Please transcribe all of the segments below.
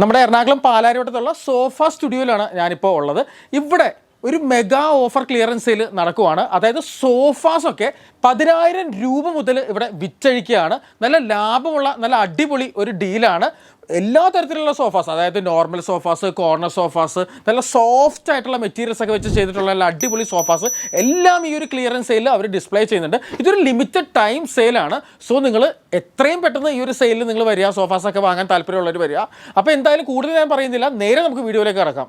നമ്മുടെ എറണാകുളം പാലാരിവട്ടത്തുള്ള സോഫ സ്റ്റുഡിയോയിലാണ് ഞാനിപ്പോൾ ഉള്ളത്. ഇവിടെ ഒരു മെഗാ ഓഫർ ക്ലിയറൻസ് സെയിൽ നടക്കുവാണ്. അതായത് സോഫാസ് ഒക്കെ പതിനായിരം രൂപ മുതൽ ഇവിടെ വിറ്റഴിക്കുകയാണ്. നല്ല ലാഭമുള്ള നല്ല അടിപൊളി ഒരു ഡീലാണ്. എല്ലാ തരത്തിലുള്ള സോഫാസ് അതായത് നോർമൽ സോഫാസ് കോർണർ സോഫാസ് നല്ല സോഫ്റ്റ് ആയിട്ടുള്ള മെറ്റീരിയൽസ് ഒക്കെ വെച്ച് ചെയ്തിട്ടുള്ള നല്ല അടിപൊളി സോഫാസ് എല്ലാം ഈ ഒരു ക്ലിയറൻസ് സെയിലിൽ അവർ ഡിസ്പ്ലേ ചെയ്യുന്നുണ്ട്. ഇതൊരു ലിമിറ്റഡ് ടൈം സെയിലാണ് സോ നിങ്ങൾ എത്രയും പെട്ടെന്ന് ഈ ഒരു സെയിലിൽ നിങ്ങൾ വരിക സോഫാസ് ഒക്കെ വാങ്ങാൻ താല്പര്യമുള്ളവർ വരിക. അപ്പോൾ എന്തായാലും കൂടുതൽ ഞാൻ പറയുന്നില്ല. നേരെ നമുക്ക് വീഡിയോയിലേക്ക് കിടക്കാം.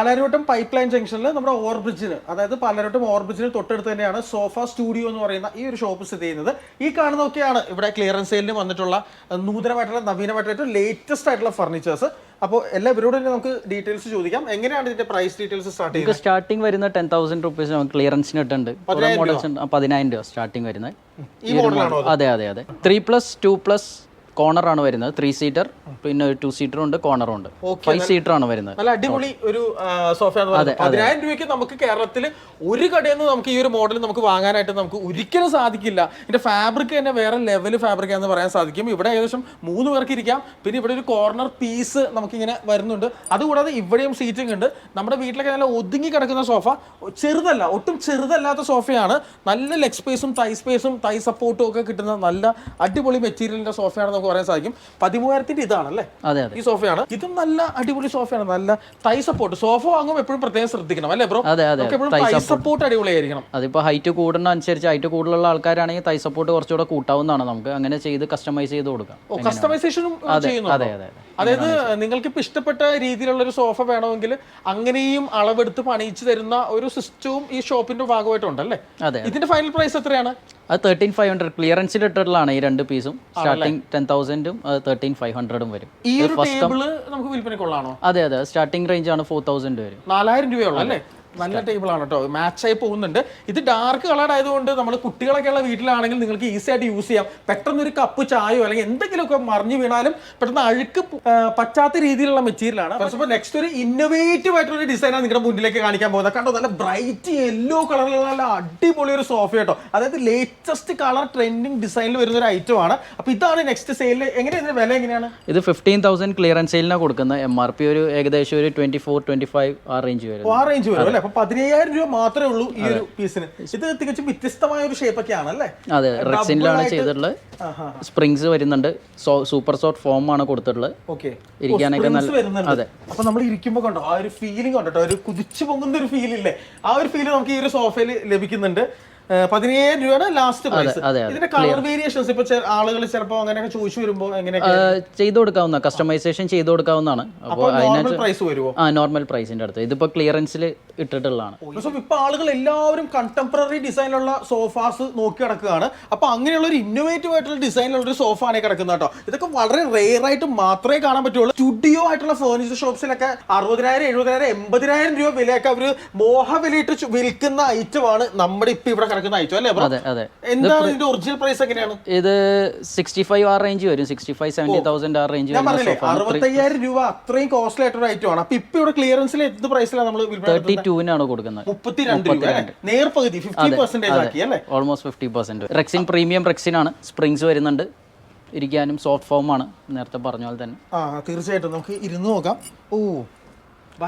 പാലാരിവട്ടം പൈപ്പ് ലൈൻ ജംഗ്ഷനിൽ നമ്മുടെ ഓവർബ്രിഡ്ജിന് അതായത് പാലാരിവട്ടം ഓർബ്രിഡ്ജിന് തൊട്ടടുത്ത് തന്നെയാണ് സോഫ സ്റ്റുഡിയോ എന്ന് പറയുന്ന ഈ ഒരു ഷോപ്പ് സ്ഥിതി ചെയ്യുന്നത്. ഈ കാണുന്നതൊക്കെയാണ് ഇവിടെ ക്ലിയറൻസ് സെയിലിന് വന്നിട്ടുള്ള നൂതനമായിട്ടുള്ള നവീനമായിട്ടുള്ള ലേറ്റസ്റ്റ് ആയിട്ടുള്ള ഫർണിച്ചേഴ്സ് അപ്പോൾ എല്ലാ ഇവരോടും നമുക്ക് ഡീറ്റെയിൽസ് ചോദിക്കാം. എങ്ങനെയാണ് ഇതിന്റെ പ്രൈസ് ഡീറ്റെയിൽസ് സ്റ്റാർട്ട് ചെയ്യുന്നത്? സ്റ്റാർട്ടിംഗ് വരുന്ന ടെൻ തൗസൻഡ് റുപ്പീസ് നമുക്ക് ക്ലിയറൻസിന് ഇട്ടുണ്ട് മോഡൽസ് പതിനായിരം രൂപ? സ്റ്റാർട്ടിംഗ് വരുന്നത്. അതെ? അതെ അതെ three plus two plus corner ആണ് വരുന്നത്. ത്രീ സീറ്റർ പിന്നെ ഒരു ടു സീറ്റർ ഉണ്ട് കോർണറും ഉണ്ട്. ഫൈവ് സീറ്റർ ആണ് വരുന്നത്. നല്ല അടിപൊളി ഒരു സോഫ പതിനായിരം രൂപയ്ക്ക് നമുക്ക് കേരളത്തിൽ ഒരു കടയിൽ നിന്ന് നമുക്ക് ഈ ഒരു മോഡൽ നമുക്ക് വാങ്ങാനായിട്ട് നമുക്ക് ഒരിക്കലും സാധിക്കില്ല. ഇതിന്റെ ഫാബ്രിക് തന്നെ വേറെ ലെവൽ ഫാബ്രിക് ആണെന്ന് പറയാൻ സാധിക്കും. ഇവിടെ ഏകദേശം മൂന്ന് പേർക്ക് ഇരിക്കാം. പിന്നെ ഇവിടെ ഒരു കോർണർ പീസ് നമുക്കിങ്ങനെ വരുന്നുണ്ട്. അതുകൂടാതെ ഇവിടെയും സീറ്റിംഗ് ഉണ്ട്. നമ്മുടെ വീട്ടിലൊക്കെ നല്ല ഒതുങ്ങി കിടക്കുന്ന സോഫ ചെറുതല്ല ഒട്ടും ചെറുതല്ലാത്ത സോഫയാണ് നല്ല ലെഗ് സ്പേസും തൈ സ്പേസും തൈ സപ്പോർട്ടും ഒക്കെ കിട്ടുന്ന നല്ല അടിപൊളി മെറ്റീരിയലിന്റെ സോഫയാണ് നമുക്ക് പറയാൻ സാധിക്കും. പതിമൂവായിരത്തിന്റെ ഇതാണല്ലേ? അതെ അതെ. ഈ സോഫയാണ്. ഇതും നല്ല അടിപൊളി സോഫയാണ്. നല്ല തൈ സപ്പോർട്ട് സോഫ വാങ്ങുമ്പോൾ എപ്പോഴും പ്രത്യേകം ശ്രദ്ധിക്കണം അല്ലേ ബ്രോ? അതെ അതെ എപ്പോഴും തൈ സപ്പോർട്ട് അടിപൊളിയായിരിക്കണം. അതിപ്പോൾ ഹൈറ്റ് കൂടുന്ന അനുസരിച്ച് ഹൈറ്റ് കൂടുതലുള്ള ആൾക്കാരാണെങ്കിൽ തൈ സപ്പോർട്ട് കുറച്ചുകൂടെ കൂട്ടാവുന്നതാണ് നമുക്ക്. അങ്ങനെ ചെയ്ത് കസ്റ്റമൈസ് ചെയ്ത് കൊടുക്കാം. കസ്റ്റമൈസേഷനും ചെയ്യുന്നു അതെ അതെ അതെ അതായത് നിങ്ങൾക്ക് ഇപ്പൊ ഇഷ്ടപ്പെട്ട രീതിയിലുള്ള ഒരു സോഫ വേണമെങ്കിൽ അങ്ങനെയും അളവെടുത്ത് പണിയിച്ചു തരുന്ന ഒരു സിസ്റ്റവും ഈ ഷോപ്പിന്റെ ഭാഗമായിട്ടുണ്ടല്ലേ ഇതിന്റെ ഫൈനൽ പ്രൈസ് എത്രയാണ്? അത് തേർട്ടീൻ ഫൈവ് ഹൺഡ്രഡ് ക്ലിയറൻസിൽ ഇട്ടിട്ടുള്ളതാണ് ഈ രണ്ട് പീസും സ്റ്റാർട്ടിങ് ടെൻ തൗസൻഡും അത് തേർട്ടീൻ ഫൈവ് ഹൺഡ്രഡും വരും. ഈ ഫസ്റ്റ് നമുക്ക് വിൽപ്പനക്കുള്ളതാണോ അതെ അതെ. സ്റ്റാർട്ടിംഗ് റേഞ്ച് ആണ് ഫോർ തൗസൻഡ് വരും. നാലായിരം രൂപയുള്ളൂ അല്ലേ? നല്ല ടേബിൾ ആണ് കേട്ടോ. ആയി പോകുന്നുണ്ട്. ഇത് ഡാർക്ക് കളർ ആയതുകൊണ്ട് നമ്മൾ കുട്ടികളൊക്കെ ഉള്ള വീട്ടിലാണെങ്കിൽ നിങ്ങൾക്ക് ഈസി ആയിട്ട് യൂസ് ചെയ്യാം. പെട്ടെന്ന് ഒരു കപ്പ് ചായയോ അല്ലെങ്കിൽ എന്തെങ്കിലുമൊക്കെ മറിഞ്ഞു വീണാലും പെട്ടെന്ന് അഴുക്ക് പറ്റാത്ത രീതിയിലുള്ള മെറ്റീരിയലാണ് അപ്പോൾ നെക്സ്റ്റ് ഒരു ഇന്നോവേറ്റീവ് ആയിട്ടുള്ള ഒരു ഡിസൈനാണ് നിങ്ങളുടെ മുന്നിലേക്ക് കാണിക്കാൻ പോകുന്നത്. കണ്ടോ നല്ല ബ്രൈറ്റ് യെല്ലോ കളറിലുള്ള നല്ല അടിപൊളി ഒരു സോഫ കേട്ടോ. അതായത് ലേറ്റസ്റ്റ് കളർ ട്രെൻഡിങ് ഡിസൈനിൽ വരുന്ന ഒരു ഐറ്റം ആണ്. അപ്പോൾ ഇതാണ് നെക്സ്റ്റ് സെയിലിൽ എങ്ങനെയാണ് ഇതിന്റെ വില എങ്ങനെയാണ്? ഇത് ഫിഫ്റ്റീൻ തൗസൻഡ് ക്ലിയറൻസ് സെയിലിനാണ് കൊടുക്കുന്നത്. എം ആർ പി ഒരു ഏകദേശം ഒരു ട്വന്റി ഫോർ ട്വന്റി ഫൈവ് ആ റേഞ്ച് വരും. ആ റേഞ്ച് വരും അല്ലേ? അപ്പൊ പതിനയ്യായിരം രൂപ മാത്രമേ ഉള്ളൂ ഈ ഒരു പീസിന് ഇത് തികച്ചും വ്യത്യസ്തമായ ഒരു ഷേപ്പ് ഒക്കെ ആണല്ലേ അതെ റെക്സിനിലാണ് ചെയ്തിട്ടുള്ളത്. സ്പ്രിങ്സ് വരുന്നുണ്ട്. സൂപ്പർ സോഫ്റ്റ് ഫോം ആണ് കൊടുത്തിട്ടുള്ളത്. ഓക്കെ ഇരിക്കാനൊക്കെ നല്ല അതെ. അപ്പൊ നമ്മൾ ഇരിക്കുമ്പോ കണ്ടോ ആ ഒരു ഫീലിംഗ് കണ്ടോ ഒരു കുതിച്ചു പൊങ്ങുന്ന ഒരു ഫീൽ ഇല്ലേ? ആ ഒരു ഫീൽ നമുക്ക് ഈ ഒരു സോഫയിൽ ലഭിക്കുന്നുണ്ട്. പതിനയ്യായിരം രൂപയാണ് ലാസ്റ്റ് പ്രൈസ്. ഇതിന്റെ കളർ വേരിയേഷൻസ് ഇപ്പൊ ആളുകൾ ചിലപ്പോ അങ്ങനെയൊക്കെ ചോദിച്ചു വരുമ്പോ ചെയ്തു കൊടുക്കാവുന്ന കസ്റ്റമൈസേഷൻ ചെയ്തു കൊടുക്കാവുന്നതാണ്. അപ്പോൾ നോർമൽ പ്രൈസ് വരുമോ ആ നോർമൽ പ്രൈസിന്റെ അടുത്ത്. ഇതിപ്പോ ക്ലിയറൻസിൽ ഇട്ടിട്ടുള്ളതാണ്. സോ ഇപ്പൊ ആളുകൾ എല്ലാവരും കണ്ടംപററി ഡിസൈനിലുള്ള സോഫാസ് നോക്കി കിടക്കുകയാണ്. അപ്പൊ അങ്ങനെയുള്ള ഒരു ഇന്നോവേറ്റീവ് ആയിട്ടുള്ള ഡിസൈനിലുള്ള ഒരു സോഫ ആണ് കിടക്കുന്നത് കേട്ടോ. ഇതൊക്കെ വളരെ റെയർ ആയിട്ട് മാത്രമേ കാണാൻ പറ്റുള്ളൂ. സ്റ്റുഡിയോ ആയിട്ടുള്ള ഫേർണിച്ചർ ഷോപ്സിലൊക്കെ അറുപതിനായിരം എഴുപതിനായിരം എൺപതിനായിരം രൂപ വിലയൊക്കെ അവർ മോഹ വിലയിട്ട് വിൽക്കുന്ന ഐറ്റം ആണ് നമ്മുടെ ഇപ്പൊ ഇവിടെ കിടക്കുന്ന ഐറ്റം അല്ലേ അതെ അതെ. എന്താണ് ഇതിന്റെ ഒറിജിനൽ പ്രൈസ് എങ്ങനെയാണ്? ഇത് സിക്സ്റ്റി ഫൈവ് ആ റേഞ്ച് വരും. സിക്സ്റ്റി ഫൈവ് സെവന്റി തൗസൻഡ് ആ റേഞ്ച് ഞാൻ പറഞ്ഞില്ലേ അറുപത്തയ്യായിരം രൂപ അത്രയും കോസ്റ്റ്ലി ആയിട്ടൊരു ഐറ്റം ആണ്. അപ്പൊ ഇപ്പൊ ഇവിടെ ക്ലിയറൻസിൽ എന്ത് പ്രൈസിലാണ് നമ്മൾ തേർട്ടി ടൂവിനാണ് കൊടുക്കുന്നത്. മുപ്പത്തിരണ്ട് രൂപ? നേർപകുതി ഫിഫ്റ്റി പെർസെന്റേജ് ആക്കി അല്ലേ? Almost fifty percent rexine premium rexine ആണ്. സ്പ്രിങ്സ് വരുന്നുണ്ട്. ഇരിക്കാനും സോഫ്റ്റ് ഫോം ആണ് നേരത്തെ പറഞ്ഞ പോലെ തന്നെ. ആ തീർച്ചയായിട്ടും നമുക്ക് ഇരുന്ന് നോക്കാം. ഓ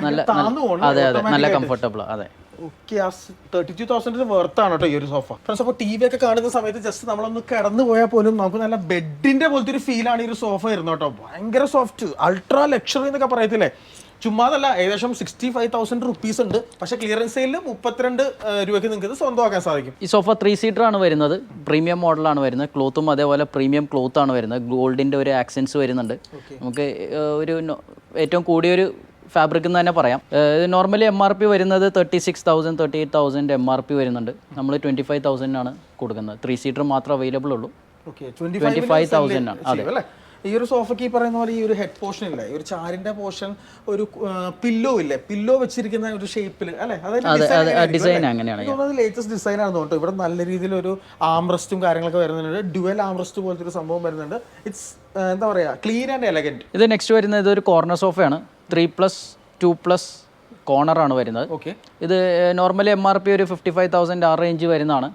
നല്ല അതെ അതെ നല്ല കംഫർട്ടബിൾ അതെ. ഓക്കെ ആ തേർട്ടി ടു തൗസൻഡിന് വെർത്താണ് കേട്ടോ ഈ ഒരു സോഫ ഫ്രണ്ട്സ് അപ്പോൾ ടി വി ഒക്കെ കാണുന്ന സമയത്ത് ജസ്റ്റ് നമ്മളൊന്ന് കിടന്നു പോയാൽ പോലും നമുക്ക് നല്ല ബെഡിന്റെ പോലത്തെ ഒരു ഫീലാണ് ഈ ഒരു സോഫ വരുന്നത് കേട്ടോ ഭയങ്കര സോഫ്റ്റ് അൾട്രാ ലക്ഷറി എന്നൊക്കെ പറയത്തില്ലേ? ചുമ്മാതല്ല ഏകദേശം സിക്സ്റ്റി ഫൈവ് തൗസൻഡ് റുപ്പീസ് ഉണ്ട്. പക്ഷേ ക്ലിയറൻസ് സെയിലിൽ മുപ്പത്തിരണ്ട് രൂപയ്ക്ക് നിങ്ങൾക്ക് ഇത് സ്വന്തമാക്കാൻ സാധിക്കും. ഈ സോഫ ത്രീ സീറ്റർ ആണ് വരുന്നത്. പ്രീമിയം മോഡലാണ് വരുന്നത്. ക്ലോത്തും അതേപോലെ പ്രീമിയം ക്ലോത്ത് ആണ് വരുന്നത്. ഗോൾഡിന്റെ ഒരു ആക്സെൻസ് വരുന്നുണ്ട്. നമുക്ക് ഒരു ഏറ്റവും കൂടിയൊരു ഫാബ്രിക് എന്ന് തന്നെ പറയാം. നോർമലി എം ആർ പി വരുന്നത് thirty six thousand thirty eight thousand M R P വരുന്നുണ്ട്. നമ്മൾ ട്വന്റി ഫൈവ് തൗസൻഡിനാണ് കൊടുക്കുന്നത്. ത്രീ സീറ്റർ മാത്രം അവൈലബിൾ ഉള്ളൂ. ഓക്കെ ട്വന്റി 25,000 ആണ്. അതെ. ഈ ഒരു സോഫയ്ക്ക് ഈ പറയുന്ന പോലെ ഈ ഒരു ഹെഡ് പോർഷൻ ഇല്ല? ഈ ഒരു ചാരിന്റെ പോർഷൻ ഒരു പില്ലോ ഇല്ലേ? പില്ലോ വെച്ചിരിക്കുന്ന ഒരു ഷേപ്പിൽ അല്ലെ? ഡിസൈൻ അങ്ങനെയാണ് ലേറ്റസ്റ്റ് ഡിസൈൻ ആണ് തോന്നുന്നു ഇവിടെ നല്ല രീതിയിൽ ഒരു ആംറസ്റ്റും കാര്യങ്ങളൊക്കെ വരുന്നുണ്ട്. ഡ്യുവൽ ആംറസ്റ്റ് പോലത്തെ ഒരു സംഭവം വരുന്നുണ്ട്. ഇറ്റ്സ് എന്താ പറയാ? ക്ലീൻ ആൻഡ് എലഗന്റ് ഇത് നെക്സ്റ്റ് വരുന്നത് ഒരു കോർണർ സോഫയാണ് ത്രീ പ്ലസ് ടു പ്ലസ് കോർണറാണ് വരുന്നത്. ഓക്കെ ഇത് നോർമലി എം ആർ പി ഒരു ഫിഫ്റ്റി ഫൈവ് തൗസൻഡ് ആ റേഞ്ച് വരുന്നതാണ്.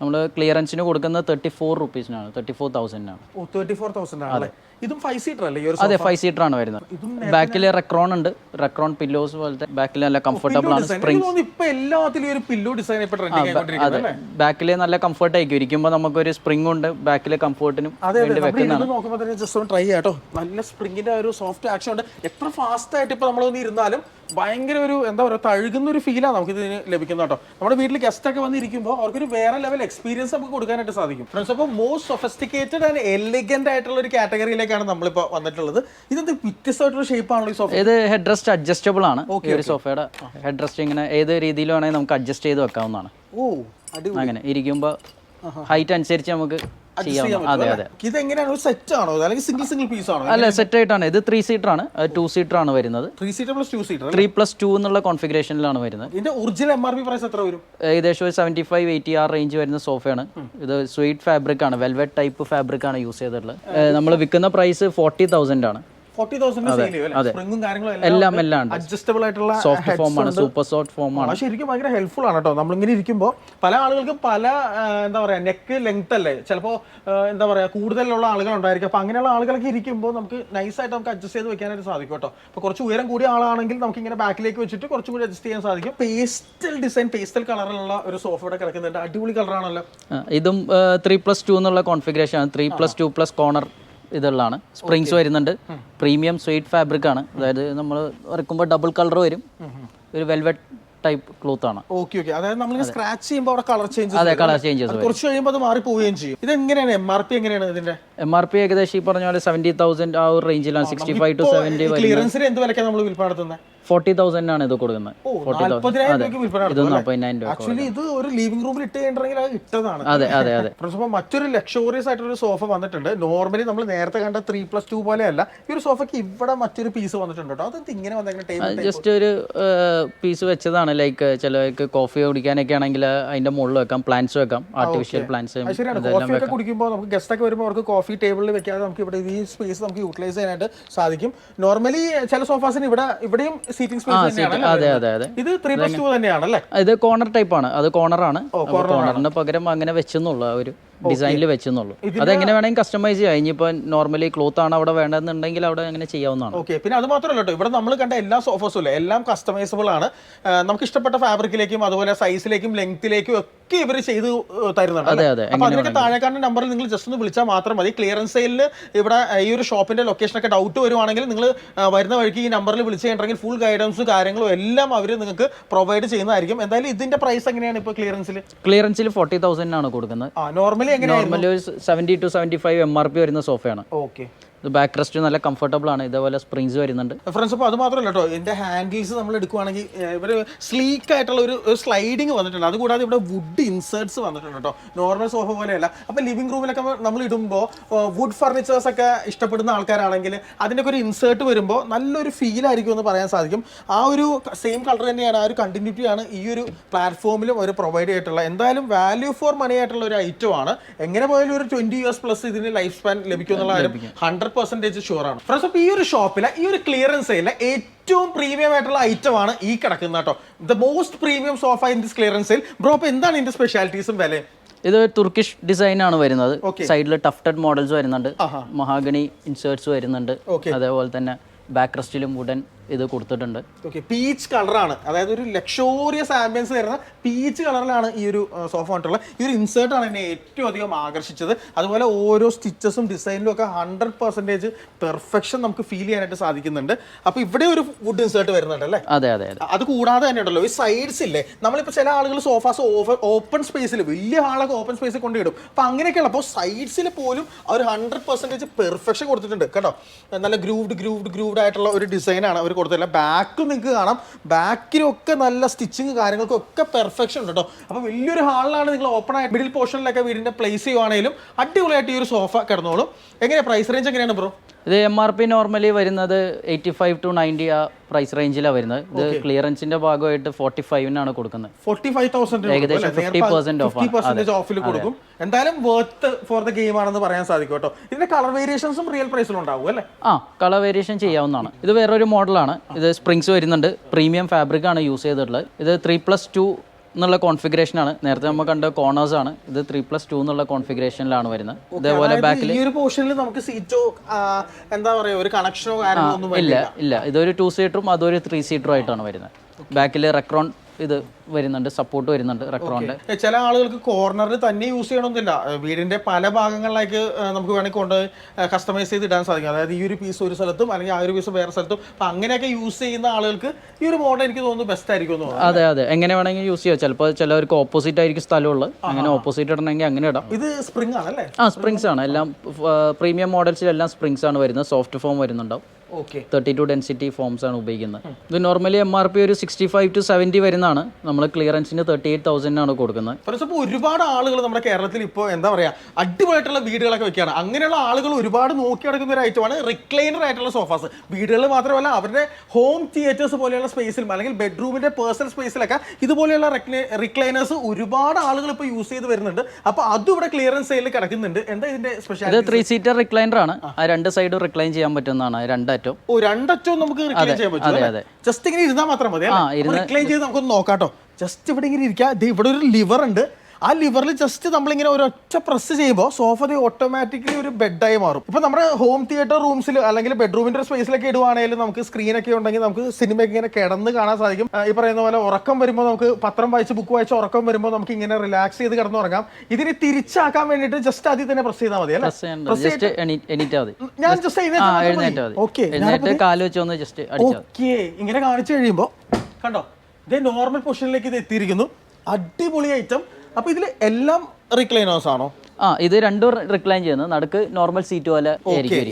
നമ്മൾ ക്ലിയറൻസിന് കൊടുക്കുന്നത് തേർട്ടി ഫോർ റുപ്പീസിനാണ് തേർട്ടി ഫോർ തൗസൻഡിനാണ് ഓ തേർട്ടി ഫോർ തൗസൻഡ് ആണല്ലേ ഇതും ഫൈവ് സീറ്റർ അല്ലേ? അതെ ഫൈവ് സീറ്റർ ആണ് വരുന്നത്. ബാക്കിൽ റെക്രോൺ ഉണ്ട്. റെക്രോൺ പില്ലോസ് പോലത്തെ ബാക്കിൽ നല്ല കംഫർട്ടബിൾ ആണ്. സ്പ്രിംഗ് എല്ലാത്തിലും ഒരു പില്ലോ ഡിസൈൻ അതെ. ബാക്കിൽ നല്ല കംഫർട്ട് ആയിരിക്കും. ഇരിക്കുമ്പോൾ നമുക്കൊരു സ്പ്രിംഗ് ഉണ്ട്. ബാക്കിലെ കംഫർട്ടിനും വേണ്ടി വെക്കുന്നതാണ്. ജസ്റ്റ് ട്രൈ ചെയ്യാട്ടോ നല്ല സ്പ്രിംഗിന്റെ ഒരു സോഫ്റ്റ് ആക്ഷൻ ഉണ്ട്. എത്ര ഫാസ്റ്റ് ആയിട്ട് ഇപ്പൊ നമ്മളൊന്ന് ഇരുന്നാലും ഭയങ്കര ഒരു എന്താ പറയുക തഴുകുന്ന ഒരു ഫീലാണ് നമുക്ക് ഇതിന് ലഭിക്കുന്നത് കേട്ടോ നമ്മുടെ വീട്ടിൽ ഗസ്റ്റ് ഒക്കെ വന്നിരിക്കുമ്പോൾ അവർക്കൊരു വേറെ ലെവൽ എക്സ്പീരിയൻസ് നമുക്ക് കൊടുക്കാനായിട്ട് സാധിക്കും. ഫ്രണ്ട്സ് അപ്പോൾ മോസ്റ്റ് സൊഫസ്റ്റിക്കേറ്റഡ് ആൻഡ് എലിഗന്റ് ആയിട്ടുള്ള ഒരു കാറ്റഗറിയിലേക്കാണ് നമ്മളിപ്പോൾ വന്നിട്ടുള്ളത്. ഇതെന്ത് വ്യത്യസ്തമായിട്ടുള്ള ഷേപ്പ് ആണല്ലോ ഈ സോഫ ഇത് ഹെഡ് റെസ്റ്റ് അഡ്ജസ്റ്റബിൾ ആണ് ഒരു സോഫയുടെ ഹെഡ് റെസ്റ്റ് ഇങ്ങനെ ഏത് രീതിയിൽ വേണമെങ്കിൽ നമുക്ക് അഡ്ജസ്റ്റ് ചെയ്ത് വെക്കാവുന്നതാണ്. ഓ അങ്ങനെ ഇരിക്കുമ്പോൾ ഹൈറ്റ് അനുസരിച്ച് നമുക്ക് ചെയ്യാവുന്ന അതെ അതെ. ഇത് എങ്ങനെയാണ്? ഒരു സെറ്റ് ആണോ? അല്ലെങ്കിൽ സിംഗിൾ സിംഗിൾ പീസ് ആണോ? അല്ല സെറ്റ് ആയിട്ടാണ്. ഇത് ത്രീ സീറ്റർ ആണ്. ടു സീറ്റർ ആണ് വരുന്നത്. Three seater plus two seater three plus two എന്നുള്ള കോൺഫിഗറേഷനിലാണ് വരുന്നത്. ഇതിന്റെ original M R P price എത്ര വരും? ഏകദേശം ഒരു സെവന്റി ഫൈവ് എയ്റ്റി ആർ റേഞ്ച് വരുന്ന സോഫയാണ് ഇത് സ്വീറ്റ് ഫാബ്രിക് ആണ്. വെൽവെറ്റ് ടൈപ്പ് ഫാബ്രിക് ആണ് യൂസ് ചെയ്തിട്ടുള്ളത്. നമ്മൾ വിൽക്കുന്ന പ്രൈസ് ഫോർട്ടി തൗസൻഡ് ആണ്. എല്ലാം എല്ലാം അഡ്ജസ്റ്റബിൾ ആയിട്ടുള്ള സോഫ്റ്റ് ഫോം ആണ് സൂപ്പർ സോഫ്റ്റ് ഫോം ആണ് ആ ശരിക്കും ഭയങ്കര ഹെൽപ്ഫുൾ ആണ് കേട്ടോ നമ്മളിങ്ങനെ ഇരിക്കുമ്പോൾ പല ആളുകൾക്കും പല എന്താ പറയാ നെക്ക് ലെങ്ത് അല്ലേ? ചിലപ്പോൾ എന്താ പറയാ കൂടുതലുള്ള ആളുകൾ ഉണ്ടായിരിക്കും. അപ്പോൾ അങ്ങനെയുള്ള ആളുകളൊക്കെ ഇരിക്കുമ്പോൾ നമുക്ക് നൈസായിട്ട് നമുക്ക് അഡ്ജസ്റ്റ് ചെയ്ത് വെക്കാനായിട്ട് സാധിക്കും കേട്ടോ അപ്പോൾ കുറച്ച് ഉയരം കൂടിയ ആളാണെങ്കിൽ നമുക്ക് ഇങ്ങനെ ബാക്കിലേക്ക് വെച്ചിട്ട് കുറച്ചും കൂടി അഡ്ജസ്റ്റ് ചെയ്യാൻ സാധിക്കും. പേസ്റ്റൽ ഡിസൈൻ പേസ്റ്റൽ കളറിലുള്ള ഒരു സോഫ ഇവിടെ കിടക്കുന്നുണ്ട്. അടിപൊളി കളറാണല്ലോ ഇതും ത്രീ പ്ലസ് ടു എന്നുള്ള കോൺഫിഗറേഷൻ ആണ്. Three plus two plus corner ഇതുള്ളതാണ്. Springs വരുന്നുണ്ട്. പ്രീമിയം സ്വീറ്റ് ഫാബ്രിക് ആണ്. അതായത് നമ്മൾ വരക്കുമ്പോൾ ഡബിൾ കളർ വരും. ഒരു വെൽവെറ്റ് ടൈപ്പ് ക്ലോത്ത് ആണ്. ഓക്കെ ഓക്കെ അതായത് നമ്മൾ സ്ക്രാച്ച് ചെയ്യുമ്പോൾ അവിടെ കളർ ചേഞ്ച് അതെ കളർ ചേഞ്ചസ് കുറച്ച് കഴിയുമ്പോൾ അത് മാറി പോവുകയും ചെയ്യും. ഇത് എങ്ങനെയാണ് എം ആർ പി എങ്ങനെയാണ് ഇതിന്റെ? എം ആർ പി ഏകദേശം ഈ പറഞ്ഞ പോലെ സെവന്റി തൗസൻഡ് ആ ഒരു റേഞ്ചിലാണ് സിക്സ്റ്റി ഫൈവ് ടു സെവന്റി ക്ലിയറൻസിന് എന്ത് വിലക്കാണ് നമ്മൾ വിൽപ്പന നടത്തുന്നത്? ഫോർട്ടി തൗസൻഡ് ആണ് ഇത് കൊടുക്കുന്നത്. Forty thousand. ഇത് നാൽപ്പതിനായിരം രൂപ ആക്ച്വലി ഇത് ഒരു ലിവിംഗ് റൂമിൽ ഇട്ട് കഴിഞ്ഞിട്ടുണ്ടെങ്കിൽ അത് ഇട്ടതാണ്. അതെ അതെ അതെ. അപ്പോൾ മറ്റൊരു ലക്ഷോറിയസ് ആയിട്ടൊരു സോഫ വന്നിട്ടുണ്ട്. നോർമലി നമ്മൾ നേരത്തെ കണ്ട ത്രീ പ്ലസ് ടു പോലെ അല്ല ഈ ഒരു സോഫയ്ക്ക് ഇവിടെ മറ്റൊരു പീസ് വന്നിട്ടുണ്ട് കേട്ടോ. അത് ഇങ്ങനെ ജസ്റ്റ് ഒരു പീസ് വെച്ചതാണ്. ലൈക്ക് ചിലർക്ക് കോഫി കുടിക്കാനൊക്കെ ആണെങ്കിൽ അതിന്റെ മുകളിൽ വെക്കാം പ്ലാന്റ്സ് വെക്കാം ആർട്ടിഫിഷ്യൽ പ്ലാന്റ്സ് കുടിക്കുമ്പോൾ നമുക്ക് ഗസ്റ്റ് ഒക്കെ വരുമ്പോൾ അവർക്ക് കോഫി ടേബിളിൽ വെക്കാതെ നമുക്ക് ഇവിടെ ഈ സ്പേസ് നമുക്ക് യൂട്ടിലൈസ് ചെയ്യാനായിട്ട് സാധിക്കും. നോർമലി ചില സോഫാസിന് ഇവിടെ ഇവിടെയും സീറ്റിംഗ് സ്പേസ് അതെ അതെ അതെ. ഇത് ത്രീ പ്ലസ് ടു തന്നെയാണല്ലേ? ഇത് കോർണർ ടൈപ്പ് ആണ്. അത് കോർണർ ആണ്. കോർണറിന് പകരം അങ്ങനെ വെച്ചെന്നുള്ള ഒരു ഡിസൈനിൽ വെച്ചെന്നുള്ളൂ. അതെങ്ങനെ വേണമെങ്കിൽ കസ്റ്റമൈസ് ചെയ്യാം. ഇനിയിപ്പോൾ നോർമലി ക്ലോത്ത് ആണ് അവിടെ വേണ്ടതെന്നുണ്ടെങ്കിൽ അവിടെ അങ്ങനെ ചെയ്യാവുന്നതാണ്. ഓക്കെ. പിന്നെ അത് മാത്രമല്ല കേട്ടോ. ഇവിടെ നമ്മൾ കണ്ട എല്ലാ സോഫേഴ്സും അല്ലേ എല്ലാം കസ്റ്റമൈസബിൾ ആണ്. നമുക്ക് ഇഷ്ടപ്പെട്ട ഫാബ്രിക്കിലേക്കും അതുപോലെ സൈസിലേക്കും ലെങ്ത്തിലേക്കും ഒക്കെ ഇവർ ചെയ്ത് തരുന്നുണ്ട് അതെ? അതെ. അപ്പൊ അതിനൊക്കെ താഴെക്കാരന്റെ നമ്പറിൽ നിങ്ങൾ ജസ്റ്റ് ഒന്ന് വിളിച്ചാൽ മാത്രം മതി. ക്ലിയറൻസ് സെയിലിൽ ഇവിടെ ഈ ഒരു ഷോപ്പിന്റെ ലൊക്കേഷൻ ഒക്കെ ഡൗട്ട് വരുവാണെങ്കിൽ നിങ്ങൾ വരുന്ന വഴിക്ക് ഈ നമ്പറിൽ വിളിച്ചു കഴിഞ്ഞിട്ടുണ്ടെങ്കിൽ ഫുൾ ഗൈഡൻസും കാര്യങ്ങളും എല്ലാം അവർ നിങ്ങൾക്ക് പ്രൊവൈഡ് ചെയ്യുന്നതായിരിക്കും. എന്തായാലും ഇതിന്റെ പ്രൈസ് എങ്ങനെയാണ് ഇപ്പോൾ ക്ലിയറൻസിൽ ക്ലിയറൻസിൽ ഫോർട്ടി തൗസൻഡ് ആണ് കൊടുക്കുന്നത്. ആ നോർമലി ഒരു seventy to seventy five M R P വരുന്ന സോഫയാണ് ഓക്കെ ഇത് ബാക്ക് റെസ്റ്റ് നല്ല കംഫർട്ടബിൾ ആണ്. ഇതേപോലെ സ്പ്രിങ്സ് വരുന്നുണ്ട്. ഫ്രണ്ട്സ് അപ്പോൾ അത് മാത്രമല്ല കേട്ടോ ഇതിന്റെ ഹാൻഡിൽസ് നമ്മൾ എടുക്കുവാണെങ്കിൽ ഇവർ സ്ലീക്ക് ആയിട്ടുള്ള ഒരു സ്ലൈഡിങ് വന്നിട്ടുണ്ട്. അതുകൂടാതെ ഇവിടെ വുഡ് ഇൻസേർട്സ് വന്നിട്ടുണ്ട് കേട്ടോ നോർമൽ സോഫ പോലെയല്ല. അപ്പോൾ ലിവിംഗ് റൂമിലൊക്കെ നമ്മൾ ഇടുമ്പോൾ വുഡ് ഫർണിച്ചേഴ്സ് ഒക്കെ ഇഷ്ടപ്പെടുന്ന ആൾക്കാരാണെങ്കിൽ അതിന്റെയൊക്കെ ഒരു ഇൻസേർട്ട് വരുമ്പോൾ നല്ലൊരു ഫീൽ ആയിരിക്കും എന്ന് പറയാൻ സാധിക്കും. ആ ഒരു സെയിം കളർ തന്നെയാണ് ആ ഒരു കണ്ടിന്യൂറ്റി ആണ് ഈ ഒരു പ്ലാറ്റ്ഫോമിലും അവർ പ്രൊവൈഡ് ചെയ്തിട്ടുള്ള എന്തായാലും വാല്യൂ ഫോർ മണി ആയിട്ടുള്ള ഒരു ഐറ്റം ആണ്. എങ്ങനെ പോയാലും ഒരു ട്വന്റി ഇയേഴ്സ് പ്ലസ് ഇതിന് ലൈഫ് സ്പാൻ ലഭിക്കും എന്നുള്ള കാര്യം ഹൺഡ്രഡ് പെർസെന്റേജ് ഷുവർ ആണ്. ഫ്രണ്ട്സ് അപ്പോൾ ഈ ഒരു ഷോപ്പിലെ ഈ ഒരു ക്ലിയറൻസ് സെയിലെ ഏറ്റവും പ്രീമിയം ആയിട്ടുള്ള ഐറ്റം ആണ് ഈ കിടക്കുന്നത് കേട്ടോ. The most premium sofa in this clearance sale bro അപ്പോൾ എന്താണ് ഇതിന്റെ സ്പെഷ്യാലിറ്റീസും വില ഇത് തുർക്കിഷ് ഡിസൈൻ ആണ് വരുന്നത്. സൈഡിൽ ടഫ്റ്റഡ് മോഡൽസ് വരുന്നുണ്ട്. മഹാഗണി ഇൻസേർട്സ് വരുന്നുണ്ട്. അതേപോലെ തന്നെ ബാക്ക് റെസ്റ്റിലും വുഡൻ ഇത് കൊടുത്തിട്ടുണ്ട്. ഓക്കെ പീച്ച് കളറാണ് അതായത് ഒരു ലക്ഷോറിയസ് ആംബിയൻസ് തരുന്ന പീച്ച് കളറിലാണ് ഈ ഒരു സോഫ വന്നിട്ടുള്ളത് ഈ ഒരു ഇൻസേർട്ട് ആണ് എന്നെ ഏറ്റവും അധികം ആകർഷിച്ചത്. അതുപോലെ ഓരോ സ്റ്റിച്ചസും ഡിസൈനിലും ഒക്കെ ഹൺഡ്രഡ് പെർസെന്റേജ് പെർഫെക്ഷൻ നമുക്ക് ഫീൽ ചെയ്യാനായിട്ട് സാധിക്കുന്നുണ്ട്. അപ്പോൾ ഇവിടെ ഒരു വുഡ് ഇൻസേർട്ട് വരുന്നുണ്ട് അല്ലേ? അതെ അതെ അതെ. കൂടാതെ തന്നെ ഉണ്ടല്ലോ ഈ സൈഡ്സ് ഇല്ലേ? നമ്മളിപ്പോൾ ചില ആളുകൾ സോഫാസ് ഓപ്പൺ സ്പേസിൽ വലിയ ആളൊക്കെ ഓപ്പൺ സ്പേസിൽ കൊണ്ടിടും അപ്പോൾ അങ്ങനെയൊക്കെയുള്ള അപ്പോൾ സൈഡ്സിൽ പോലും ഒരു ഹൺഡ്രഡ് പെർസെന്റേജ് പെർഫെക്ഷൻ കൊടുത്തിട്ടുണ്ട്. കേട്ടോ? നല്ല ഗ്രൂവ്ഡ് ഗ്രൂവ്ഡ് ഗ്രൂവ്ഡ് ആയിട്ടുള്ള ഒരു ഡിസൈനാണ് അവർ കൊടുത്തില്ല ബാക്കും നിങ്ങൾക്ക് കാണാം. ബാക്കിലൊക്കെ നല്ല സ്റ്റിച്ചിങ് കാര്യങ്ങൾക്കും ഒക്കെ പെർഫെക്ഷൻ ഉണ്ട് കേട്ടോ. അപ്പോൾ വലിയൊരു ഹാളിലാണ് നിങ്ങൾ ഓപ്പൺ ആയിട്ട് മിഡിൽ പോർഷനിലൊക്കെ വീടിന്റെ പ്ലേസ് ചെയ്യുവാണെങ്കിലും അടിപൊളിയായിട്ട് ഈ ഒരു സോഫ കിടന്നോളും. എങ്ങനെയാണ് പ്രൈസ് റേഞ്ച് എങ്ങനെയാണ് ബ്രോ ഇത് എം ആർ പി നോർമലി വരുന്നത് എയ്റ്റി ഫൈവ് ടു നയന്റി ആ പ്രൈസ് റേഞ്ചിലാണ് വരുന്നത്. ഇത് ക്ലിയറൻസിന്റെ ഭാഗമായിട്ട് ഫോർട്ടി ഫൈവിനാണ് കൊടുക്കുന്നത്. ഫോർട്ടി ഫൈവ് തൗസൻഡ് ഏകദേശം 50% ഓഫ് ആണ്. ഓഫിൽ കൊടുക്കും. എന്തായാലും വർത്ത് ഫോർ ദ ഗെയിം ആണെന്ന് പറയാൻ സാധിക്കും കേട്ടോ. ഇതിന്റെ കളർ വേരിയേഷൻസും റിയൽ പ്രൈസിലും ഉണ്ടാവും അല്ലേ? ആ കളർ വേരിയേഷൻ ചെയ്യാവുന്നതാണ്. ഇത് വേറൊരു മോഡലാണ് ഇത് സ്പ്രിങ്സ് വരുന്നുണ്ട്. പ്രീമിയം ഫാബ്രിക് ആണ് യൂസ് ചെയ്തിട്ടുള്ളത്. ഇത് ത്രീ പ്ലസ് ടു എന്നുള്ള കോൺഫിഗറേഷൻ ആണ്. നേരത്തെ നമ്മൾ കണ്ട കോർണേഴ്സ് ആണ്. ഇത് ത്രീ പ്ലസ് ടു എന്നുള്ള കോൺഫിഗറേഷനിലാണ് വരുന്നത്. ഇതേപോലെ ബാക്കിൽ ഈ ഒരു പോർഷനിൽ നമുക്ക് സീറ്റോ എന്താ പറയുക ഒരു കണക്ഷനോ ഇല്ല ഇല്ല. ഇതൊരു ടു സീറ്ററും അതൊരു ത്രീ സീറ്ററും ആയിട്ടാണ് വരുന്നത്. ബാക്കിൽ റെക്രോൺ ഇത് വരുന്നുണ്ട് സപ്പോർട്ട് വരുന്നുണ്ട് റെക്രോണിന്റെ ചില ആളുകൾക്ക് കോർണറിൽ തന്നെ യൂസ് ചെയ്യണമെന്നില്ല വീടിന്റെ പല ഭാഗങ്ങളിലേക്ക് നമുക്ക് വേണമെങ്കിൽ കൊണ്ട് കസ്റ്റമൈസ് ചെയ്ത് ഇടാൻ സാധിക്കും. അതായത് ഈ ഒരു പീസ് ഒരു സ്ഥലത്തും അല്ലെങ്കിൽ ആ ഒരു പീസ് വേറെ സ്ഥലത്തും. അപ്പൊ അങ്ങനെയൊക്കെ യൂസ് ചെയ്യുന്ന ആളുകൾക്ക് ഈ ഒരു മോഡൽ എനിക്ക് തോന്നുന്നു ബെസ്റ്റ് ആയിരിക്കും അതെ അതെ. എങ്ങനെ വേണമെങ്കിൽ യൂസ് ചെയ്യാം. ചിലപ്പോൾ ചിലവർക്ക് ഓപ്പോസിറ്റ് ആയിരിക്കും സ്ഥലമുള്ളത് അങ്ങനെ ഓപ്പോസിറ്റ് ഇടണമെങ്കിൽ അങ്ങനെ ഇടാം. ഇത് സ്പ്രിംഗ് ആണല്ലേ? ആ സ്പ്രിങ്സ് ആണ്. എല്ലാം പ്രീമിയം മോഡൽസിലെല്ലാം സ്പ്രിങ്സ് ആണ് വരുന്നത്. സോഫ്റ്റ് ഫോം വരുന്നുണ്ടാവും. തേർട്ടി ടു ഡെൻസിറ്റി ഫോംസ് ആണ് ഉപയോഗിക്കുന്നത്. ഇത് നോർമലി എം ആർ പി ഒരു സിക്സ്റ്റി ഫൈവ് ടു സെവന്റി വരുന്നതാണ്. നമ്മൾ ക്ലിയറൻസിന് തേർട്ടി എയ്റ്റ് തൗസൻഡിനാണ് കൊടുക്കുന്നത്. ഒരുപാട് ആളുകൾ നമ്മുടെ കേരളത്തിൽ ഇപ്പോൾ എന്താ പറയാ അടിപൊളിയായിട്ടുള്ള വീടുകളൊക്കെ വെക്കുകയാണ്. അങ്ങനെയുള്ള ആളുകൾ ഒരുപാട് നോക്കി നടക്കുന്ന ഒരു ഐറ്റമാണ് റിക്ലൈനർ ആയിട്ടുള്ള സോഫാസ് വീടുകളിൽ മാത്രമല്ല അവരുടെ ഹോം തിയേറ്റേഴ്സ് പോലെയുള്ള സ്പേസിലും അല്ലെങ്കിൽ ബെഡ്റൂമിന്റെ പേഴ്സണൽ സ്പേസിലൊക്കെ ഇതുപോലെയുള്ള റിക്ലൈനേഴ്സ് ഒരുപാട് ആളുകൾ ഇപ്പോൾ യൂസ് ചെയ്ത് വരുന്നുണ്ട്. അപ്പോൾ അതും ഇവിടെ ക്ലിയറൻസ് സെയിൽ കിടക്കുന്നുണ്ട്. എന്താ ഇതിന്റെ ഇത് സ്പെഷ്യാലിറ്റി ത്രീ സീറ്റർ റിക്ലൈനർ ആണ്. ആ. രണ്ട് സൈഡും റിക്ലൈൻ ചെയ്യാൻ പറ്റുന്നതാണ്. രണ്ടറ്റവും ഓ രണ്ടറ്റവും നമുക്ക് റിക്ലൈൻ ചെയ്യാൻ പറ്റും അതെ, ജസ്റ്റ് ഇങ്ങനെ ഇരുന്നാൽ മാത്രം മതി റിക്ലൈൻ ചെയ്ത് നമുക്കൊന്ന് നോക്കാട്ടോ. ജസ്റ്റ് ഇവിടെ ഇങ്ങനെ ഇരിക്കുക ഇവിടെ ഒരു ലിവർ ഉണ്ട്. ആ ലിവറിൽ ജസ്റ്റ് നമ്മളിങ്ങനെ ഒരു ഒറ്റ പ്രസ് ചെയ്യുമ്പോൾ സോഫ ഓട്ടോമാറ്റിക്കലി ഒരു ബെഡായി മാറും. ഇപ്പൊ നമ്മുടെ ഹോം തിയേറ്റർ റൂംസിൽ അല്ലെങ്കിൽ ബെഡ്റൂമിന്റെ സ്പേസിലൊക്കെ ഇടുവാണെങ്കിൽ നമുക്ക് സ്ക്രീനൊക്കെ ഉണ്ടെങ്കിൽ നമുക്ക് സിനിമയൊക്കെ ഇങ്ങനെ കിടന്ന് കാണാൻ സാധിക്കും. ഈ പറയുന്ന പോലെ ഉറക്കം വരുമ്പോൾ നമുക്ക് പത്രം വായിച്ച് ബുക്ക് വായിച്ച് ഉറക്കം വരുമ്പോൾ നമുക്ക് ഇങ്ങനെ റിലാക്സ് ചെയ്ത് കിടന്നുറങ്ങാം ഇതിനെ തിരിച്ചാക്കാൻ വേണ്ടിയിട്ട് ജസ്റ്റ് ആദ്യം തന്നെ പ്രസ് ചെയ്താൽ മതി ഞാൻ ജസ്റ്റ് കാൽ ജസ്റ്റ് ഓക്കെ ഇങ്ങനെ കാണിച്ചു കഴിയുമ്പോൾ കണ്ടോ? ഇതേ നോർമൽ പൊസിഷനിലേക്ക് ഇത് എത്തിയിരിക്കുന്നു. അടിപൊളി ഐറ്റം അപ്പൊ ഇതിൽ എല്ലാം റിക്ലൈനേഴ്സ് ആണോ? ആ ഇത് രണ്ടും റിക്ലൈൻ ചെയ്യുന്നത് നടുക്ക് നോർമൽ സീറ്റ് പോലെ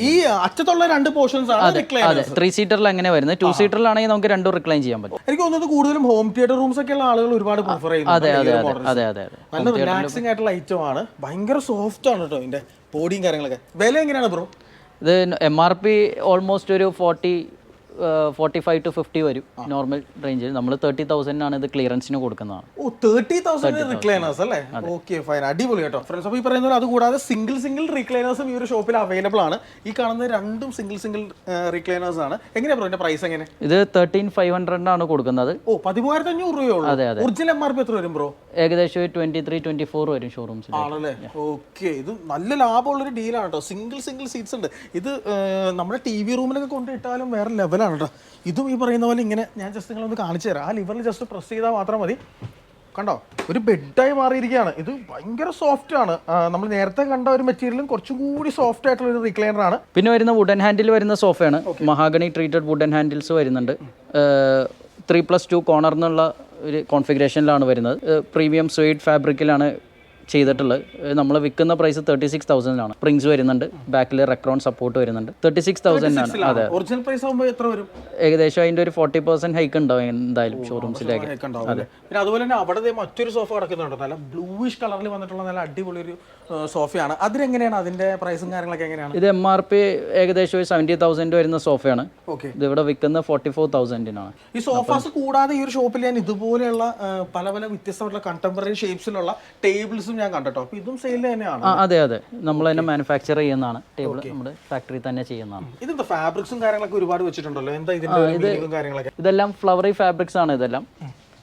ഈ അറ്റത്തുള്ള രണ്ട് പോർഷൻസ് ആണ് അതെ ത്രീ സീറ്ററിൽ അങ്ങനെ വരുന്നത്. ടു സീറ്ററിലാണെങ്കിൽ നമുക്ക് രണ്ടും റിക്ലൈൻ ചെയ്യാൻ പറ്റും. എനിക്ക് തോന്നുന്നത് കൂടുതലും ഹോം തിയേറ്റർ റൂംസ് ഒക്കെ ഉള്ള ആളുകൾ ഒരുപാട് പ്രിഫർ ചെയ്യുന്നു അതെ അതെ അതെ അതെ നല്ല റിലാക്സിംഗ് ആയിട്ടുള്ള ഐറ്റം ആണ്. ഭയങ്കര സോഫ്റ്റ് ആണ് കേട്ടോ ഇതിന്റെ ബോഡിയും കാര്യങ്ങളൊക്കെ. വില എങ്ങനെയാണ് ബ്രോ ഇത് എം ആർ പി ഓൾമോസ്റ്റ് ഒരു forty forty five to fifty വരും നോർമൽ റേഞ്ചിൽ നമ്മൾ തേർട്ടി തൗസൻഡിനാണ് ഇത് ക്ലിയറൻസിന് കൊടുക്കുന്നതാണ്. ഓ തേർട്ടി തൗസൻഡ് റിക്ലൈനേഴ്സ് അല്ലേ? ഓക്കെ ഫൈൻ അടിപൊളി കേട്ടോ. ഫ്രണ്ട്സ് അപ്പോൾ ഈ പറയുന്ന പോലെ അതുകൂടാതെ സിംഗിൾ സിംഗിൾ റീക്ലൈനേഴ്സും ഈ ഒരു ഷോപ്പിൽ അവൈലബിൾ ആണ്. ഈ കാണുന്ന രണ്ടും സിംഗിൾ സിംഗിൾ റീക്ലൈനേഴ്സ് ആണ്. എങ്ങനെയാ ബ്രോ ഇതിന്റെ പ്രൈസ് എങ്ങനെ? ഇത് തേർട്ടീൻ ഫൈവ് ഹൺഡ്രഡിനാണ് കൊടുക്കുന്നത്. ഓ പതിമൂവായിരത്തി അഞ്ഞൂറ് രൂപയുള്ളൂ അതെ, അതെ. ഒറിജിനൽ എം ആർ പി എത്ര വരും ബ്രോ ഏകദേശം ട്വന്റി ത്രീ ട്വന്റി ഫോർ വരും ഷോറൂംസ് ആണല്ലേ? ഓക്കെ ഇത് നല്ല ലാഭമുള്ള ഒരു ഡീലാണ് കേട്ടോ. സിംഗിൾ സിംഗിൾ സീറ്റ്സ് ഉണ്ട്. ഇത് നമ്മുടെ ടി വി റൂമിലൊക്കെ കൊണ്ടിട്ടാലും വേറെ ലെവലാണ് കേട്ടോ ഇതും ഈ പറയുന്ന പോലെ ഇങ്ങനെ ഞാൻ ജസ്റ്റ് നിങ്ങളൊന്ന് കാണിച്ചു തരാം. ആ ലിവറിൽ ജസ്റ്റ് പ്രസ് ചെയ്താൽ മാത്രം മതി. കണ്ടോ? ഒരു ബെഡായി മാറിയിരിക്കുകയാണ്. ഇത് ഭയങ്കര സോഫ്റ്റ് ആണ്. നമ്മൾ നേരത്തെ കണ്ട ഒരു മെറ്റീരിയലും കുറച്ചും കൂടി സോഫ്റ്റ് ആയിട്ടുള്ള ഒരു റിക്ലൈനർ ആണ്. പിന്നെ വരുന്ന വുഡൻ ഹാൻഡിൽ വരുന്ന സോഫയാണ് മഹാഗണി ട്രീറ്റഡ് വുഡൻ ഹാൻഡിൽസ് വരുന്നുണ്ട്. ത്രീ പ്ലസ് ടു കോർണർ എന്നുള്ള ഒരു കോൺഫിഗറേഷനിലാണ് വരുന്നത്. പ്രീമിയം സ്വീറ്റ് ഫാബ്രിക്കിലാണ് ചെയ്തിട്ടുള്ളത് നമ്മൾ വിൽക്കുന്ന പ്രൈസ് തേർട്ടി സിക്സ് തൗസൻഡിനാണ് സ്പ്രിങ്സ് വരുന്നുണ്ട് ബാക്കിൽ റെക്രോൺ സപ്പോർട്ട് വരുന്നുണ്ട്. തേർട്ടി സിക്സ് തൗസൻഡിനാണ് അതെ. ഒറിജിനൽ പ്രൈസ് ആകുമ്പോൾ എത്ര വരും? ഏകദേശം അതിന്റെ ഒരു ഫോർട്ടി പെർസെന്റ് ഹൈക്ക് ഉണ്ടാവും എന്തായാലും ഷോറൂംസിലേക്ക് അതെ. പിന്നെ അതുപോലെ തന്നെ അവിടെ മറ്റൊരു സോഫ കിടക്കുന്നുണ്ട്. നല്ല ബ്ലൂയിഷ് കളറിൽ വന്നിട്ടുള്ള നല്ല അടിപൊളി ഒരു സോഫയാണ് അതിനെങ്ങനെയാണ്? അതിന്റെ പ്രൈസും കാര്യങ്ങളൊക്കെ എങ്ങനെയാണ്? ഇത് എം ആർ പി ഏകദേശം ഒരു സെവന്റി തൗസൻഡ് വരുന്ന സോഫയാണ് ഇത് ഇവിടെ വിൽക്കുന്ന ഫോർട്ടി ഫോർ തൗസൻഡിനാണ് ഈ സോഫാസ് കൂടാതെ ഈ ഒരു ഷോപ്പിൽ ഞാൻ ഇതുപോലെയുള്ള പല പല വ്യത്യസ്തമായിട്ടുള്ള കണ്ടംപററി ഷേപ്സിലുള്ള ടേബിൾസും ഞാൻ കണ്ടോ അപ്പൊ ഇതും സെയിൽ തന്നെയാണ്. ആ അതെ അതെ. നമ്മൾ തന്നെ മാനുഫാക്ചർ ചെയ്യുന്നതാണ്. ടേബിൾ നമ്മുടെ ഫാക്ടറി തന്നെ ചെയ്യുന്നതാണ്. ഇതെന്താ ഫാബ്രിക്സും കാര്യങ്ങളൊക്കെ ഒരുപാട് വെച്ചിട്ടുണ്ടല്ലോ? എന്താ ഇതിന്റെ കാര്യങ്ങളൊക്കെ? ഇതെല്ലാം ഫ്ലവറി ഫാബ്രിക്സ് ആണ് ഇതെല്ലാം.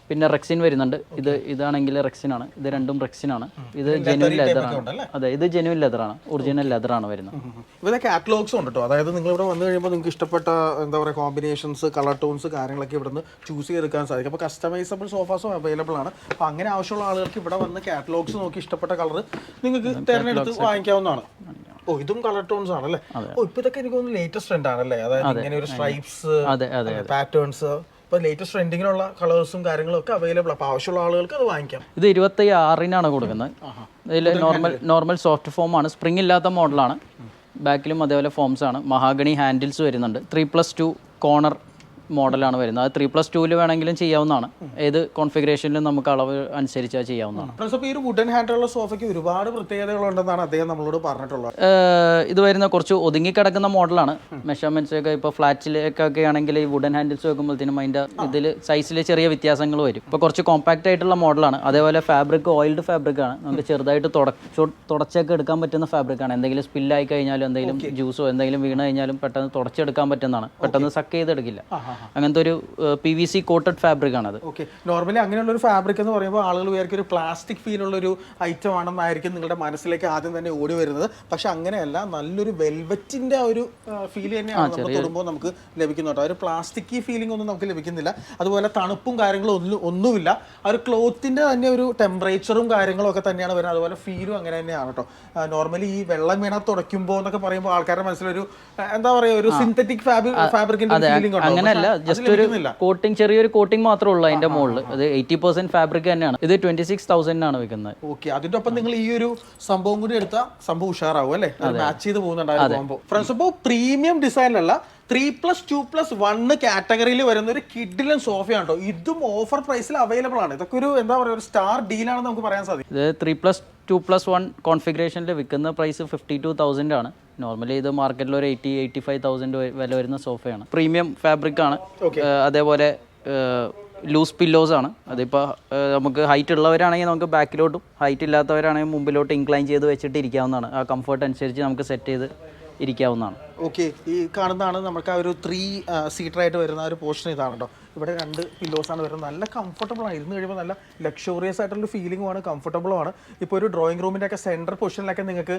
പിന്നെ റെക്സിൻ വരുന്നുണ്ട്. ഇത് ഇതാണെങ്കിൽ റെക്സിൻ ആണ് ഇത് രണ്ടും റെക്സിൻ ആണ് ഇത് ജെനുവിൻ ലെതർ ആണ് അതെ ഇത് ജെനുവിൻ ലെതർ ആണ് ഒറിജിനൽ ലെതർ ആണ് വരുന്നത് ഇവിടെ കാറ്റലോഗ്സ് ഉണ്ട് കേട്ടോ അതായത് നിങ്ങൾ ഇവിടെ വന്നു കഴിയുമ്പോൾ നിങ്ങൾക്ക് ഇഷ്ടപ്പെട്ട എന്താ പറയുക കോമ്പിനേഷൻസ് കളർ ടോൺസ് കാര്യങ്ങളൊക്കെ ഇവിടുന്ന് ചൂസ് ചെയ്തെടുക്കാൻ സാധിക്കും. അപ്പോൾ കസ്റ്റമൈസബിൾ സോഫാസും അവൈലബിൾ ആണ്. അപ്പോൾ അങ്ങനെ ആവശ്യമുള്ള ആളുകൾക്ക് ഇവിടെ വന്ന് കാറ്റലോഗ്സ് നോക്കി ഇഷ്ടപ്പെട്ട കളർ നിങ്ങൾക്ക് തിരഞ്ഞെടുത്ത് വാങ്ങിക്കാവുന്നതാണ്. ഓ ഇതും കളർ ടോൺസ് ആണല്ലേ? ഓ ഇപ്പൊ ഇതൊക്കെ എനിക്ക് തോന്നുന്നു ലേറ്റസ്റ്റ് ട്രെൻഡ് ആണല്ലേ? അതായത് ഇങ്ങനെ ഒരു സ്ട്രൈപ്സ് പാറ്റേൺസ് ഇപ്പൊ ലേറ്റസ്റ്റ് ട്രെൻഡിങ്ങിലുള്ള കളേഴ്സും കാര്യങ്ങളും ഒക്കെ അവൈലബിൾ അപ്പോൾ ആവശ്യമുള്ള ആളുകൾക്ക് അത് വാങ്ങിക്കാം. ഇത് ഇരുപത്തി ആറിനാണ് കൊടുക്കുന്നത് ഇതിൽ നോർമൽ നോർമൽ സോഫ്റ്റ് ഫോം ആണ്. സ്പ്രിംഗ് ഇല്ലാത്ത മോഡലാണ് ബാക്കിലും അതേപോലെ ഫോംസ് ആണ്. മഹാഗണി ഹാൻഡിൽസ് വരുന്നുണ്ട്. ത്രീ പ്ലസ് ടു കോർണർ മോഡലാണ് വരുന്നത്. അത് ത്രീ പ്ലസ് ടൂവിൽ വേണമെങ്കിലും ചെയ്യാവുന്നതാണ്. ഏത് കോൺഫിഗറേഷനിലും നമുക്ക് അളവ് അനുസരിച്ച് ചെയ്യാവുന്നതാണ്. ഫ്രണ്ട്സ് അപ്പോൾ ഈ ഒരു വുഡൻ ഹാൻഡിലുള്ള സോഫയ്ക്ക് ഒരുപാട് പ്രത്യേകതകളുണ്ടെന്നാണ് അദ്ദേഹം നമ്മളോട് പറഞ്ഞിട്ടുള്ളത്. ഇത് വരുന്ന കുറച്ച് ഒതുങ്ങി കിടക്കുന്ന മോഡലാണ്. മെഷർമെന്റ്സ് ഒക്കെ ഇപ്പോൾ ഫ്ലാറ്റിലേക്കൊക്കെ ആണെങ്കിൽ ഈ വുഡൻ ഹാൻഡിൽസ് വെക്കുമ്പോഴത്തേനും അതിന്റെ ഇതിൽ സൈസിൽ ചെറിയ വ്യത്യാസങ്ങൾ വരും. ഇപ്പോൾ കുറച്ച് കോമ്പാക്റ്റ് ആയിട്ടുള്ള മോഡലാണ്. അതേപോലെ ഫാബ്രിക് ഓയിൽഡ് ഫാബ്രിക് ആണ്. നമുക്ക് ചെറുതായിട്ട് തുടച്ചു തുടച്ചൊക്കെ എടുക്കാൻ പറ്റുന്ന ഫാബ്രിക് ആണ്. എന്തെങ്കിലും സ്പില്ലായി കഴിഞ്ഞാലും എന്തെങ്കിലും ജ്യൂസോ എന്തെങ്കിലും വീണ് കഴിഞ്ഞാലും പെട്ടെന്ന് തുടച്ചെടുക്കാൻ പറ്റുന്നതാണ്. പെട്ടെന്ന് സക്ക് ചെയ്തെടുക്കില്ല. അങ്ങനത്തെ ഒരു P V C coated fabric ആണത്. ഓക്കെ നോർമലി അങ്ങനെയുള്ള ഒരു ഫാബ്രിക് എന്ന് പറയുമ്പോൾ ആളുകൾ വിചാരിക്കും ഒരു പ്ലാസ്റ്റിക് ഫീൽ ഉള്ള ഒരു ഐറ്റം ആണെന്നായിരിക്കും നിങ്ങളുടെ മനസ്സിലേക്ക് ആദ്യം തന്നെ ഓടി വരുന്നത്. പക്ഷെ അങ്ങനെയല്ല നല്ലൊരു വെൽവെറ്റിന്റെ ആ ഒരു ഫീൽ തന്നെയാണ് നമ്മൾ തൊടുമ്പോൾ നമുക്ക് ലഭിക്കുന്നത് കേട്ടോ. ആ ഒരു പ്ലാസ്റ്റിക് ഫീലിംഗ് ഒന്നും നമുക്ക് ലഭിക്കുന്നില്ല. അതുപോലെ തണുപ്പും കാര്യങ്ങളും ഒന്നും ഒന്നുമില്ല. ആ ഒരു ക്ലോത്തിന്റെ തന്നെ ഒരു ടെമ്പറേച്ചറും കാര്യങ്ങളും ഒക്കെ തന്നെയാണ് വരുന്നത്. അതുപോലെ ഫീലും അങ്ങനെ തന്നെയാണ് കേട്ടോ. നോർമലി ഈ വെള്ളം വീണ തുടയ്ക്കുമ്പോൾ എന്നൊക്കെ പറയുമ്പോൾ ആൾക്കാരുടെ മനസ്സിലൊരു എന്താ പറയുക ഒരു സിന്തറ്റിക് ഫാബ്രിക് ഫാബ്രിക്കിന്റെ ഫീലിംഗ് അങ്ങനെയല്ല. ജസ്റ്റ് ഒരു കോട്ടിംഗ് ചെറിയൊരു കോട്ടിംഗ് മാത്രമേ ഉള്ളൂ അതിന്റെ മുകളിൽ ഇത് എയ്റ്റി പെർസെന്റ് ഫാബ്രിക് തന്നെയാണ്. ഇത് ട്വന്റി സിക്സ് തൗസൻഡിനാണ് വിൽക്കുന്നത് ഓക്കെ അതിന്റെ ഒപ്പം നിങ്ങൾ ഈ ഒരു സംഭവം കൂടി എടുത്താൽ സംഭവം ഉഷാറാവും അല്ലേ? മാച്ച് ചെയ്ത് പോകുന്നുണ്ടായിരുന്നു ഫ്രണ്ട്സ് ഇപ്പോൾ premium ഡിസൈനിലല്ല three plus two plus one കാറ്റഗറിയിൽ വരുന്ന ഒരു കിഡിലൻ സോഫയാണ് കേട്ടോ. ഇതും ഓഫർ പ്രൈസിൽ അവൈലബിൾ ആണ്. ഇതൊക്കെ ഒരു എന്താ പറയുക ഒരു സ്റ്റാർ ഡീലാണെന്ന് നമുക്ക് പറയാൻ സാധിക്കും. ഇത് three plus two plus one കോൺഫിഗറേഷനിൽ വിൽക്കുന്ന പ്രൈസ് ഫിഫ്റ്റി ടു തൗസൻഡ് ആണ്. നോർമലി ഇത് മാർക്കറ്റിൽ ഒരു എയ്റ്റി എയ്റ്റി ഫൈവ് തൗസൻഡ് വില വരുന്ന സോഫയാണ്. പ്രീമിയം ഫാബ്രിക് ആണ്. അതേപോലെ ലൂസ് പില്ലോസ് ആണ്. അതിപ്പോൾ നമുക്ക് ഹൈറ്റ് ഉള്ളവരാണെങ്കിൽ നമുക്ക് ബാക്കിലോട്ടും ഹൈറ്റ് ഇല്ലാത്തവരാണെങ്കിൽ മുമ്പിലോട്ട് ഇൻക്ലൈൻ ചെയ്ത് വെച്ചിട്ട് ഇരിക്കാവുന്നതാണ്. ആ കംഫർട്ട് അനുസരിച്ച് നമുക്ക് സെറ്റ് ചെയ്ത് ഇരിക്കാവുന്നതാണ്. ഓക്കെ ഈ കാണുന്നതാണ് നമുക്ക് ആ ഒരു ത്രീ സീറ്റർ ആയിട്ട് വരുന്ന ഒരു പോർഷൻ ഇതാണ് കേട്ടോ ഇവിടെ രണ്ട് പില്ലോസ് ആണ് വരുന്നത്. നല്ല കംഫർട്ടബിൾ ആണ്. ഇരുന്ന് കഴിയുമ്പോൾ നല്ല ലക്ഷറിയസ് ആയിട്ടുള്ള ഫീലിംഗും ആണ് കംഫർട്ടബിളും ആണ്. ഇപ്പോൾ ഒരു ഡ്രോയിങ് റൂമിന്റെ ഒക്കെ സെന്റർ പൊസിഷനിലൊക്കെ നിങ്ങൾക്ക്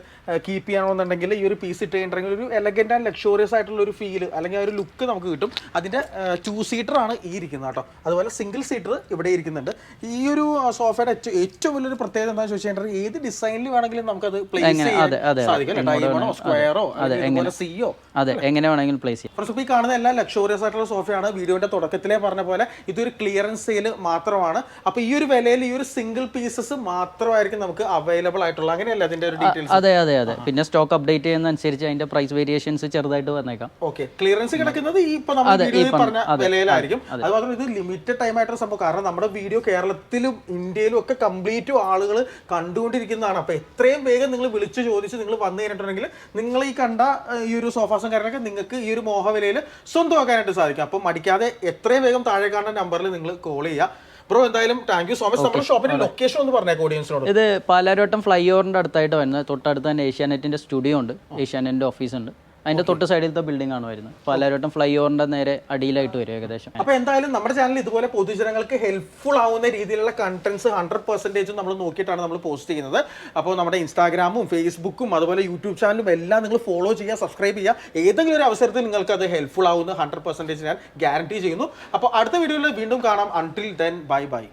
കീപ്പ് ചെയ്യണമെന്നുണ്ടെങ്കിൽ ഈ ഒരു പീസ് ഇട്ട് കഴിഞ്ഞിട്ടുണ്ടെങ്കിൽ ഒരു എലഗന്റ് ആൻഡ് ലക്ഷറിയസ് ആയിട്ടുള്ള ഒരു ഫീൽ അല്ലെങ്കിൽ ആ ഒരു ലുക്ക് നമുക്ക് കിട്ടും. അതിന്റെ ടു സീറ്റർ ആണ് ഈ ഇരിക്കുന്നത് കേട്ടോ. അതുപോലെ സിംഗിൾ സീറ്റർ ഇവിടെ ഇരിക്കുന്നുണ്ട്. ഈ ഒരു സോഫയുടെ ഏറ്റവും ഏറ്റവും വലിയൊരു പ്രത്യേകത എന്താണെന്ന് ചോദിച്ചു കഴിഞ്ഞാൽ ഏത് ഡിസൈനിൽ വേണമെങ്കിലും നമുക്കത് പ്ലേസ് ചെയ്യാൻ സാധിക്കും. സ്ക്വയറോ അതുപോലെ സിയോ അതെ എങ്ങനെ വേണമെങ്കിലും പ്ലേസ് ചെയ്യാം. ഫ്രണ്ട്സ് ഈ കാണുന്ന എല്ലാ ലക്ഷോറിയസ് ആയിട്ടുള്ള സോഫയാണ് വീഡിയോന്റെ തുടക്കത്തിലേ പറഞ്ഞ പോലെ ഇതൊരു ക്ലിയറൻസ് സെയിൽ മാത്രമാണ്. അപ്പോൾ ഈ ഒരു വിലയിൽ ഈ ഒരു സിംഗിൾ പീസസ് മാത്രമായിരിക്കും നമുക്ക് അവൈലബിൾ ആയിട്ടുള്ള. അങ്ങനെയല്ല അതിന്റെ ഒരു ഡീറ്റെയിൽസ് അതെ അതെ അതെ. പിന്നെ സ്റ്റോക്ക് അപ്ഡേറ്റ് ചെയ്യുന്ന അനുസരിച്ച് അതിന്റെ പ്രൈസ് വേരിയേഷൻസ് ചെറുതായിട്ട് വന്നേക്കാം. ഓക്കെ. ക്ലിയറൻസ് കിടക്കുന്നത് ഈ ഇപ്പൊ നമ്മൾ പറഞ്ഞ വിലയിലായിരിക്കും. അതുമാത്രം ഇത് ലിമിറ്റഡ് ടൈം ആയിട്ടുള്ള സംഭവം. കാരണം നമ്മുടെ വീഡിയോ കേരളത്തിലും ഇന്ത്യയിലും ഒക്കെ കംപ്ലീറ്റ് ആളുകൾ കണ്ടുകൊണ്ടിരിക്കുന്നതാണ്. അപ്പൊ എത്രയും വേഗം നിങ്ങൾ വിളിച്ചു ചോദിച്ച് നിങ്ങൾ വന്നു കഴിഞ്ഞിട്ടുണ്ടെങ്കിൽ നിങ്ങൾ ഈ കണ്ട ഈ ഒരു സോഫാസും കാര്യങ്ങളൊക്കെ നിങ്ങൾക്ക് ഈ ഒരു മോഹവിലയിൽ സ്വന്തമാക്കാനായിട്ട് സാധിക്കും. അപ്പം മടിക്കാതെ എത്രയും വേഗം താഴെ കാണുന്ന നമ്പറിൽ നിങ്ങൾ കോൾ ചെയ്യുക. ബ്രോ എന്തായാലും താങ്ക് യു സോ മച്ച് നമ്മുടെ ഷോപ്പിന്റെ ലൊക്കേഷൻ ഒന്ന് പറഞ്ഞേക്ക് ഓഡിയൻസിനോട് ഇത് പാലാരോട്ടം ഫ്ലൈ ഓവറിന്റെ അടുത്തായിട്ട് വരുന്നത്. തൊട്ടടുത്ത് തന്നെ ഏഷ്യാനെറ്റിന്റെ സ്റ്റുഡിയോ ഉണ്ട്. ഏഷ്യാനെറ്റിന്റെ ഓഫീസ് ഉണ്ട്. അതിന്റെ തൊട്ട് സൈഡിലത്തെ ബിൽഡിംഗ് ആണ് വരുന്നത് പാലാരോട്ടം ഫ്ലൈ ഓവറിന്റെ നേരെ അടിയിലായിട്ട് വരും ഏകദേശം. അപ്പൊ എന്തായാലും നമ്മുടെ ചാനൽ ഇതുപോലെ പൊതുജനങ്ങൾക്ക് ഹെൽപ്ഫുൾ ആവുന്ന രീതിയിലുള്ള കണ്ടന്റ്സ് ഹൺഡ്രഡ് പെർസെന്റേജും നമ്മൾ നോക്കിയിട്ടാണ് നമ്മൾ പോസ്റ്റ് ചെയ്യുന്നത്. അപ്പോൾ നമ്മുടെ ഇൻസ്റ്റാഗ്രാമും ഫേസ്ബുക്കും അതുപോലെ യൂട്യൂബ് ചാനലും എല്ലാം നിങ്ങൾ ഫോളോ ചെയ്യുക സബ്സ്ക്രൈബ് ചെയ്യുക. ഏതെങ്കിലും ഒരു അവസരത്തിൽ നിങ്ങൾക്ക് അത് ഹെൽപ്ഫുൾ ആവുന്ന ഹൺഡ്രഡ് പെർസെന്റേജ് ഞാൻ ഗ്യാരണ്ടി ചെയ്യുന്നു. അപ്പോൾ അടുത്ത വീഡിയോയിൽ വീണ്ടും കാണാം. Until then bye bye